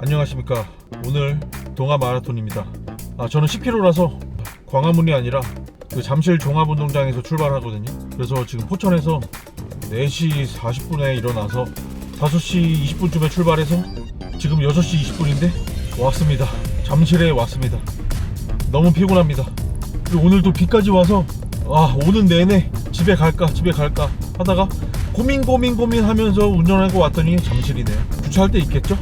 안녕하십니까. 오늘 동아 마라톤입니다. 아 저는 10km라서 광화문이 아니라 그 잠실 종합운동장에서 출발하거든요. 그래서 지금 포천에서 4시 40분에 일어나서 5시 20분쯤에 출발해서 지금 6시 20분인데 왔습니다. 잠실에 왔습니다. 너무 피곤합니다. 그리고 오늘도 비까지 와서 아 오는 내내 집에 갈까 집에 갈까 하다가 고민 고민 고민 하면서 운전하고 왔더니 잠실이네요. 주차할 데 있겠죠?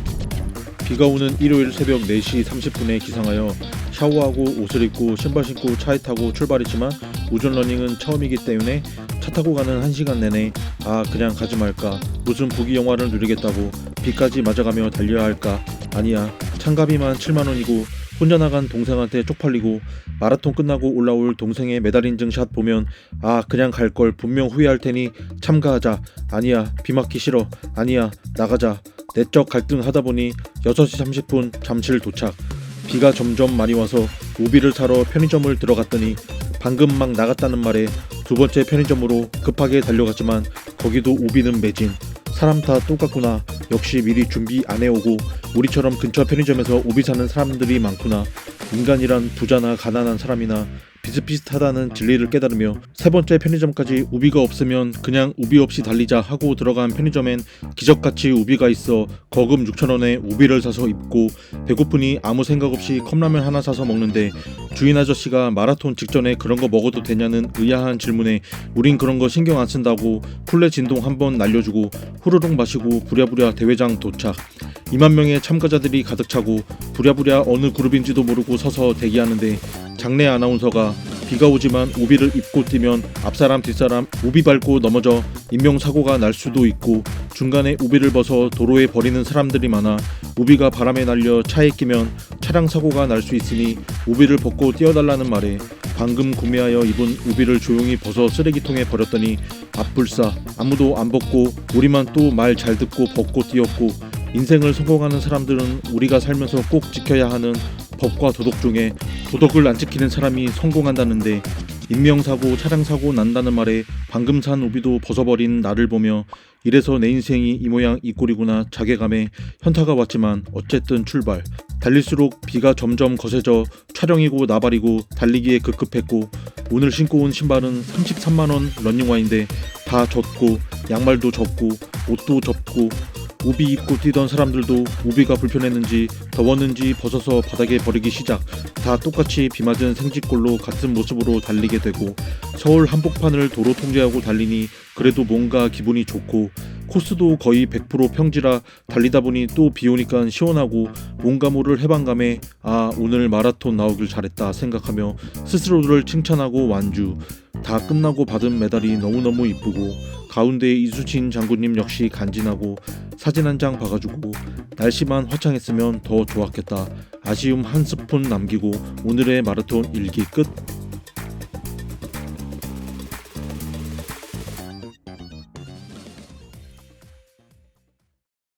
비가 오는 일요일 새벽 4시 30분에 기상하여 샤워하고 옷을 입고 신발 신고 차에 타고 출발했지만 우전 러닝은 처음이기 때문에 차 타고 가는 1시간 내내 아 그냥 가지 말까 무슨 부귀 영화를 누리겠다고 비까지 맞아가며 달려야 할까. 아니야 참가비만 7만원이고 혼자 나간 동생한테 쪽팔리고 마라톤 끝나고 올라올 동생의 메달 인증 샷 보면 아 그냥 갈 걸 분명 후회할 테니 참가하자. 아니야 비 맞기 싫어. 아니야 나가자. 내적 갈등 하다 보니 6시 30분 잠실 도착. 비가 점점 많이 와서 우비를 사러 편의점을 들어갔더니 방금 막 나갔다는 말에 두 번째 편의점으로 급하게 달려갔지만 거기도 우비는 매진. 사람 다 똑같구나. 역시 미리 준비 안 해오고 우리처럼 근처 편의점에서 우비 사는 사람들이 많구나. 인간이란 부자나 가난한 사람이나 비슷비슷하다는 진리를 깨달으며 세 번째 편의점까지 우비가 없으면 그냥 우비 없이 달리자 하고 들어간 편의점엔 기적같이 우비가 있어 거금 6천원에 우비를 사서 입고 배고프니 아무 생각 없이 컵라면 하나 사서 먹는데 주인 아저씨가 마라톤 직전에 그런 거 먹어도 되냐는 의아한 질문에 우린 그런 거 신경 안 쓴다고 쿨레 진동 한번 날려주고 후루룩 마시고 부랴부랴 대회장 도착 2만 명의 참가자들이 가득 차고 부랴부랴 어느 그룹인지도 모르고 서서 대기하는데 장내 아나운서가 비가 오지만 우비를 입고 뛰면 앞사람 뒷사람 우비 밟고 넘어져 인명사고가 날 수도 있고 중간에 우비를 벗어 도로에 버리는 사람들이 많아 우비가 바람에 날려 차에 끼면 차량 사고가 날 수 있으니 우비를 벗고 뛰어달라는 말에 방금 구매하여 입은 우비를 조용히 벗어 쓰레기통에 버렸더니 앞불싸 아무도 안 벗고 우리만 또 말 잘 듣고 벗고 뛰었고 인생을 성공하는 사람들은 우리가 살면서 꼭 지켜야 하는 법과 도덕 중에 도덕을 안 지키는 사람이 성공한다는데 인명사고 차량사고 난다는 말에 방금 산 우비도 벗어버린 나를 보며 이래서 내 인생이 이 모양 이 꼴이구나 자괴감에 현타가 왔지만 어쨌든 출발. 달릴수록 비가 점점 거세져 촬영이고 나발이고 달리기에 급급했고 오늘 신고 온 신발은 33만원 러닝화인데 다 젖고 양말도 젖고 옷도 젖고 우비 입고 뛰던 사람들도 우비가 불편했는지 더웠는지 벗어서 바닥에 버리기 시작. 다 똑같이 비 맞은 생쥐꼴로 같은 모습으로 달리게 되고 서울 한복판을 도로 통제하고 달리니 그래도 뭔가 기분이 좋고 코스도 거의 100% 평지라 달리다 보니 또 비 오니까 시원하고 뭔가 모를 해방감에 아 오늘 마라톤 나오길 잘했다 생각하며 스스로를 칭찬하고 완주. 다 끝나고 받은 메달이 너무너무 이쁘고 가운데 이수진 장군님 역시 간지나고 사진 한 장 봐가지고 날씨만 화창했으면 더 좋았겠다. 아쉬움 한 스푼 남기고 오늘의 마라톤 일기 끝